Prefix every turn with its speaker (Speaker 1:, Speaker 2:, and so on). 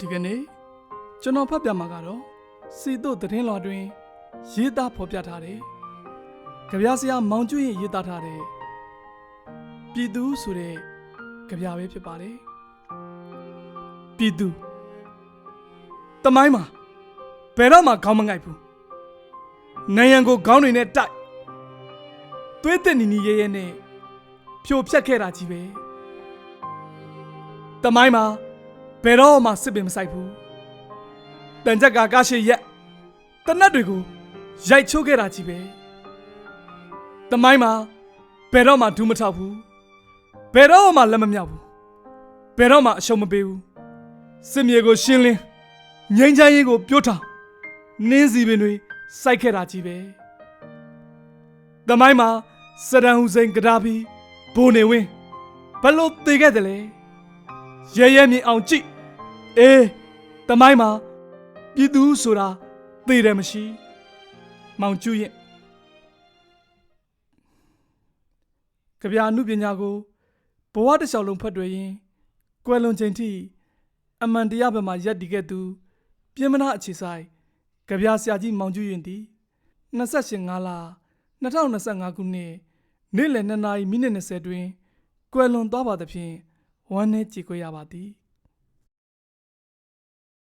Speaker 1: ဒီကနေ့ကျွန်တော်ဖတ်ပြမှာကတော့စီတို့သတင်းလွှာတွင် ရေးသားဖော်ပြထားတယ်။ကြပြဆရာမောင်ကျွရင်ရေးသားထားတဲ့ပြည်သူဆိုတဲ့ကြပြပဲဖြစ်ပါတယ်။ပြည်သူတမိုင်းမှာဘယ်တော့မှခေါင်းမငိုက်ဘူး။နိုင်ရန်ကိုခေါင်းတွေနဲ့တိုက်သွေးတက်နီနီရဲရဲနဲ့ဖြိုဖြက်ခဲ့တာကြီးပဲ။တမိုင်းမှာ ဘယ်တော့မှစစ်ပင်မဆိုင်ဘူး။တန်ကြက်ကကားရှိရက်တနတ်တွေကိုရိုက်ချိုးခဲ့တာကြီးပဲ။တမိုင်းမှာဘယ်တော့မှဒူးမထောက်ဘူး။ဘယ်တော့မှလက်မမြောက်ဘူး။ဘယ်တော့မှအရှုံးမပေးဘူး။စစ်မြေကိုရှင်းလင်းငိမ့်ချမ်းရေးကိုပြိုးထောင်နင်းစီပင်တွေစိုက်ခဲ့တာကြီးပဲ။တမိုင်းမှာစဒန်ဟူစိန်ကဒါဖီဘိုနေဝင်းဘလို့တည်ခဲ့တယ်လဲ။ရဲရဲမြင်အောင်ကြည့်။ အေးတမိုင်းမှာပြည်သူဆိုတာသိတယ်မရှိ။မောင်ကျူးရင်ကြပြအမှုပညာကိုဘဝတစ်လျှောက်လုံးဖတ်တွေ့ရင်ကွယ်လွန်ချိန်ထိအမှန်တရားဘက်မှရက်တည်ခဲ့သူ ပြင်မနာအခြေဆိုင်ကြပြဆရာကြီးမောင်ကျူးရင်သည်28 5လ2025ခုနှစ်နေ့လယ်2နာရီမိနစ်20တွင်ကွယ်လွန်သွားပါသဖြင့်ဝမ်းနည်းကြေကွဲရပါသည်။